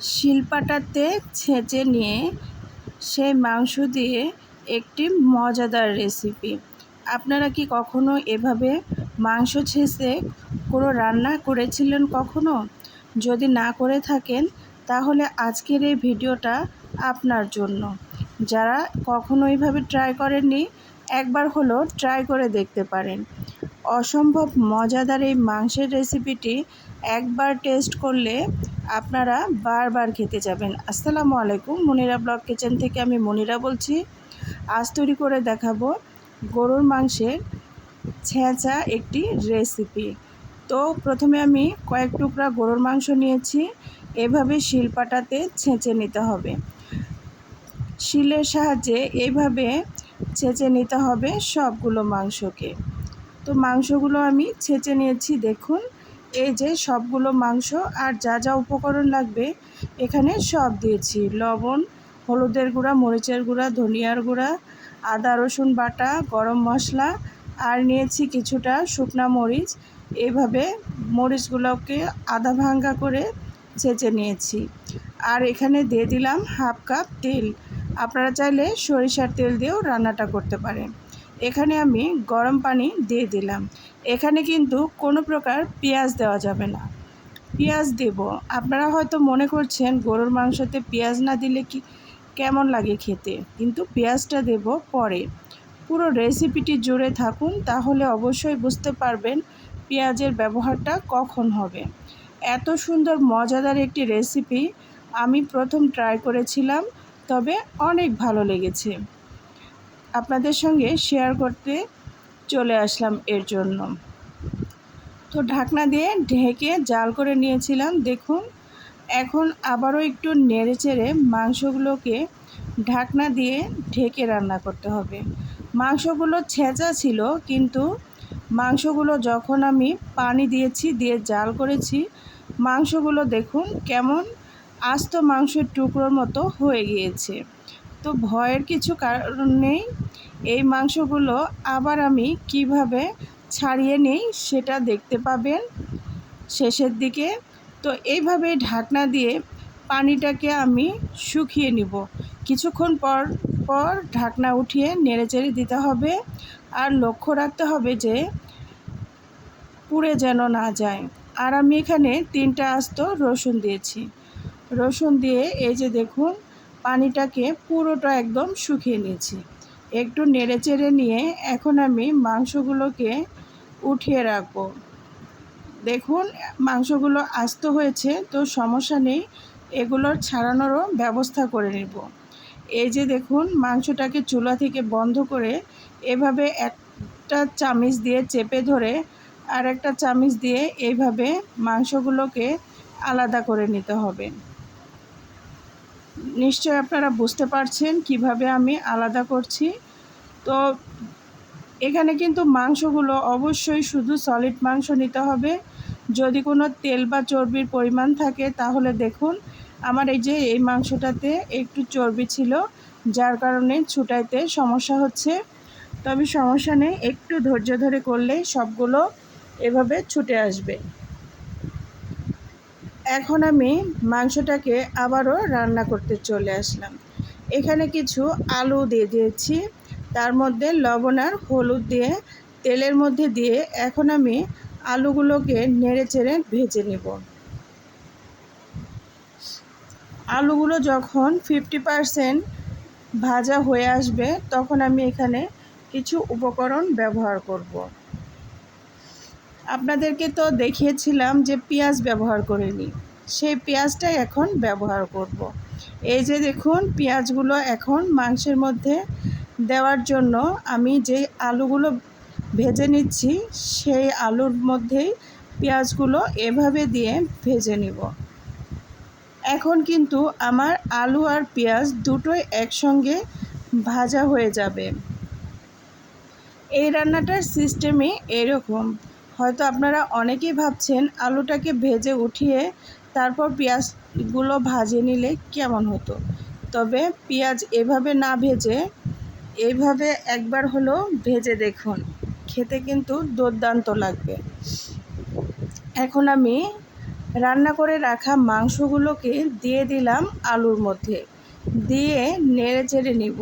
শিলপাটাতে ছেঁচে নিয়ে সেই মাংস দিয়ে একটি মজাদার রেসিপি আপনারা কি কখনো এভাবে মাংস ছেঁচে কোনো রান্না করেছিলেন কখনো? যদি না করে থাকেন, তাহলে আজকের এই ভিডিওটা আপনার জন্য। যারা কখনো এইভাবে ট্রাই করেননি, একবার হলো ট্রাই করে দেখতে পারেন। অসম্ভব মজাদার এই মাংসের রেসিপিটি একবার টেস্ট করলে আপনারা বারবার খেতে যাবেন। আসসালামু আলাইকুম, মনিরা ব্লগ কিচেন থেকে আমি মনিরা বলছি। আজ তৈরি করে দেখাবো গরুর মাংসের ছেঁচা একটি রেসিপি তো প্রথমে আমি কয়েক টুকরা গরুর মাংস নিয়েছি, এভাবে শিলপাটাতে ছেঁচে নিতে হবে। শিলের সাহায্যে এইভাবে ছেঁচে নিতে হবে সবগুলো মাংসকে। তো মাংসগুলো আমি ছেঁচে নিয়েছি, দেখুন। এই যে সবগুলো মাংস আর যা যা উপকরণ লাগবে, এখানে সব দিয়েছি। লবণ, হলুদের গুঁড়া, মরিচের গুঁড়া, ধনিয়ার গুঁড়া, আদা, রসুন বাটা, গরম মশলা আর নিয়েছি কিছুটা শুকনা মরিচ। এইভাবে মরিচগুলোকে আধা ভাঙ্গা করে ছেঁচে নিয়েছি। আর এখানে দিয়ে দিলাম হাফ কাপ তেল। আপনারা চাইলে সরিষার তেল দিয়েও রান্নাটা করতে পারেন। এখানে আমি গরম পানি দিয়ে দিলাম। এখানে কিন্তু কোনো প্রকার পেঁয়াজ দেওয়া যাবে না। পেঁয়াজ দেব। আপনারা হয়তো মনে করছেন গরুর মাংসতে পেঁয়াজ না দিলে কি কেমন লাগে খেতে? কিন্তু পেঁয়াজটা দেব পরে। পুরো রেসিপিটি জুড়ে থাকুন, তাহলে অবশ্যই বুঝতে পারবেন পেঁয়াজের ব্যবহারটা কখন হবে। এত সুন্দর, মজাদার একটি রেসিপি আমি প্রথম ট্রাই করেছিলাম, তবে অনেক ভালো লেগেছে। আপনাদের সঙ্গে শেয়ার করতে চলে আসলাম এর জন্য। তো ঢাকনা দিয়ে ঢেকে জাল করে নিয়েছিলাম। দেখুন, এখন আবারও একটু নেড়ে চেড়ে মাংসগুলোকে ঢাকনা দিয়ে ঢেকে রান্না করতে হবে। মাংসগুলো ছেঁচা ছিল, কিন্তু মাংসগুলো যখন আমি পানি দিয়েছি, দিয়ে জাল করেছি, মাংসগুলো দেখুন কেমন আস্ত মাংসের টুকরোর মতো হয়ে গিয়েছে। তো ভয়ের কিছু কারণ নেই। এই মাংসগুলো আবার আমি কীভাবে ছাড়িয়ে নিই সেটা দেখতে পাবেন শেষের দিকে। তো এইভাবে ঢাকনা দিয়ে পানিটাকে আমি শুকিয়ে নিব। কিছুক্ষণ পর পর ঢাকনা উঠিয়ে নেড়েচেড়ে দিতে হবে আর লক্ষ্য রাখতে হবে যে পুড়ে যেন না যায়। আর আমি এখানে তিনটা আস্ত রসুন দিয়েছি। রসুন দিয়ে এই যে দেখুন পানিটাকে পুরোটা একদম শুকিয়ে নিয়েছি। একটু নেড়ে চেড়ে নিয়ে এখন আমি মাংসগুলোকে উঠিয়ে রাখব। দেখুন, মাংসগুলো আস্ত হয়েছে, তো সমস্যা নেই এগুলোর ছাড়ানোরও ব্যবস্থা করে নেব। এই যে দেখুন, মাংসটাকে চুলা থেকে বন্ধ করে এভাবে একটা চামিচ দিয়ে চেপে ধরে আর একটা চামিচ দিয়ে এইভাবে মাংসগুলোকে আলাদা করে নিতে হবে। নিশ্চয় আপনারা বুঝতে পারছেন কীভাবে আমি আলাদা করছি। তো এখানে কিন্তু মাংসগুলো অবশ্যই শুধু সলিড মাংস নিতে হবে। যদি কোনো তেল বা চর্বির পরিমাণ থাকে তাহলে দেখুন, আমার এই যে এই মাংসটাতে একটু চর্বি ছিল, যার কারণে ছুটাইতে সমস্যা হচ্ছে। তবে সমস্যা নেই, একটু ধৈর্য ধরে করলে সবগুলো এভাবে ছুটে আসবে। এখন আমি মাংসটাকে আবারও রান্না করতে চলে আসলাম এখানে কিছু আলু দিয়ে দিয়েছি, তার মধ্যে লবণ আর হলুদ দিয়ে, তেলের মধ্যে দিয়ে এখন আমি আলুগুলোকে নেড়ে চেড়ে ভেজে নেব আলুগুলো যখন ফিফটি পারসেন্ট ভাজা হয়ে আসবে, তখন আমি এখানে কিছু উপকরণ ব্যবহার করব। আপনাদেরকে তো দেখিয়েছিলাম যে পেঁয়াজ ব্যবহার করে নিই সেই পেঁয়াজটাই এখন ব্যবহার করব। এই যে দেখুন, পেঁয়াজগুলো এখন মাংসের মধ্যে দেওয়ার জন্য আমি যে আলুগুলো ভেজে নিচ্ছি, সেই আলুর মধ্যেই পেঁয়াজগুলো এভাবে দিয়ে ভেজে নিব। এখন কিন্তু আমার আলু আর পেঁয়াজ দুটোই একসঙ্গে ভাজা হয়ে যাবে। এই রান্নাটার সিস্টেমই এরকম। হয়তো আপনারা অনেকেই ভাবছেন আলুটাকে ভেজে উঠিয়ে তারপর পেঁয়াজগুলো ভাজে নিলে কেমন হতো। তবে পেঁয়াজ এভাবে না ভেজে এইভাবে একবার হলো ভেজে দেখুন। খেতে কিন্তু দুর্দান্ত লাগবে। এখন আমি রান্না করে রাখা মাংসগুলোকে দিয়ে দিলাম আলুর মধ্যে। দিয়ে নেড়ে চেড়ে নিব।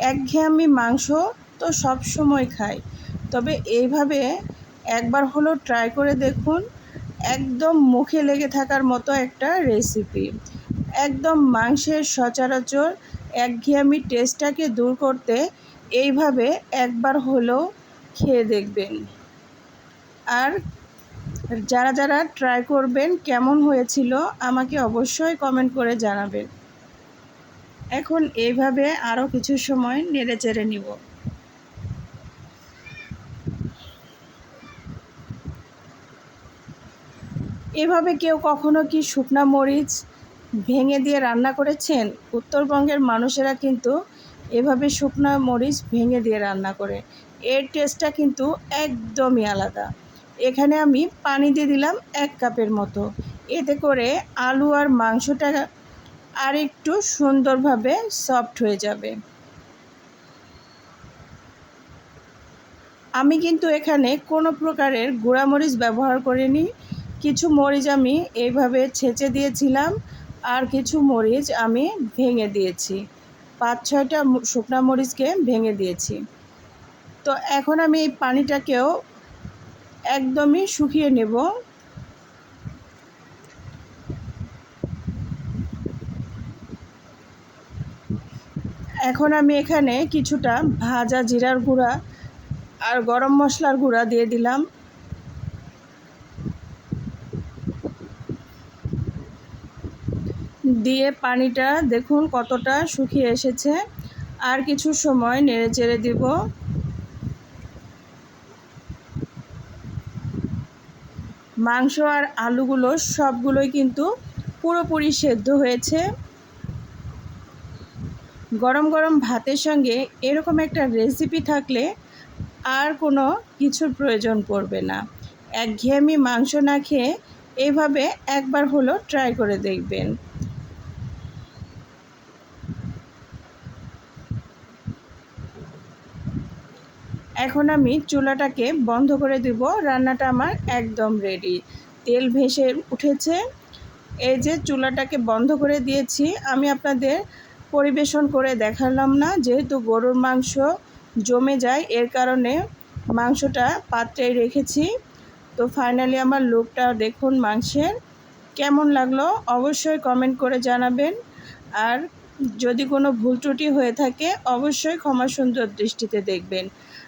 একঘেয়েমি মাংস তো সব সময় খাই। তবে এইভাবে একবার হলো ট্রাই করে দেখুন, একদম মুখে লেগে থাকার মতো একটা রেসিপি একদম মাংসের সচরাচর একঘেয়েমি টেস্টটাকে দূর করতে এইভাবে একবার হলেও খেয়ে দেখবেন। আর যারা যারা ট্রাই করবেন, কেমন হয়েছিল আমাকে অবশ্যই কমেন্ট করে জানাবেন। এখন এইভাবে আরও কিছু সময় নেড়ে চেড়ে নিব। এভাবে কেউ কখনো কি শুকনা মরিচ ভেঙে দিয়ে রান্না করেছেন? উত্তরবঙ্গের মানুষেরা কিন্তু এভাবে শুকনা মরিচ ভেঙে দিয়ে রান্না করে। এর টেস্টটা কিন্তু একদমই আলাদা। এখানে আমি পানি দিয়ে দিলাম এক কাপের মতো। এতে করে আলু আর মাংসটা আর একটু সুন্দরভাবে সফট হয়ে যাবে। আমি কিন্তু এখানে কোনো প্রকারের গুঁড়ামরিচ ব্যবহার করিনি। কিছু মরিচ আমি এইভাবে ছেঁচে দিয়েছিলাম আর কিছু মরিচ আমি ভেঙে দিয়েছি। পাঁচ, ছয়টা শুকনা মরিচকে ভেঙে দিয়েছি। তো এখন আমি এই পানিটাকেও একদমই শুকিয়ে নেব। এখন আমি এখানে কিছুটা ভাজা জিরার গুঁড়া আর গরম মশলার গুঁড়া দিয়ে দিলাম। দিয়ে পানিটা দেখুন কতটা শুকিয়ে এসেছে। আর কিছু সময় নেড়ে চেড়ে দিব। মাংস আর আলুগুলো সবগুলোই কিন্তু পুরোপুরি সেদ্ধ হয়েছে। গরম গরম ভাতের সঙ্গে এরকম একটা রেসিপি থাকলে আর কোনো কিছুর প্রয়োজন পড়বে না। একঘেয়েমি মাংস না খেয়ে এইভাবে একবার হলো ট্রাই করে দেখবেন। এখন আমি চুলাটাকে বন্ধ করে দিব। রান্নাটা আমার একদম রেডি তেল ভেসে উঠেছে। এই যে চুলাটাকে বন্ধ করে দিয়েছি। আমি আপনাদের পরিবেশন করে দেখালাম না, যেহেতু গরুর মাংস জমে যায়, এর কারণে মাংসটা পাত্রে রেখেছি। তো ফাইনালি আমার লুকটা দেখুন মাংসের। কেমন লাগল অবশ্যই কমেন্ট করে জানাবেন। আর যদি কোনো ভুল ত্রুটি হয়ে থাকে, অবশ্যই ক্ষমা সুন্দর দৃষ্টিতে দেখবেন।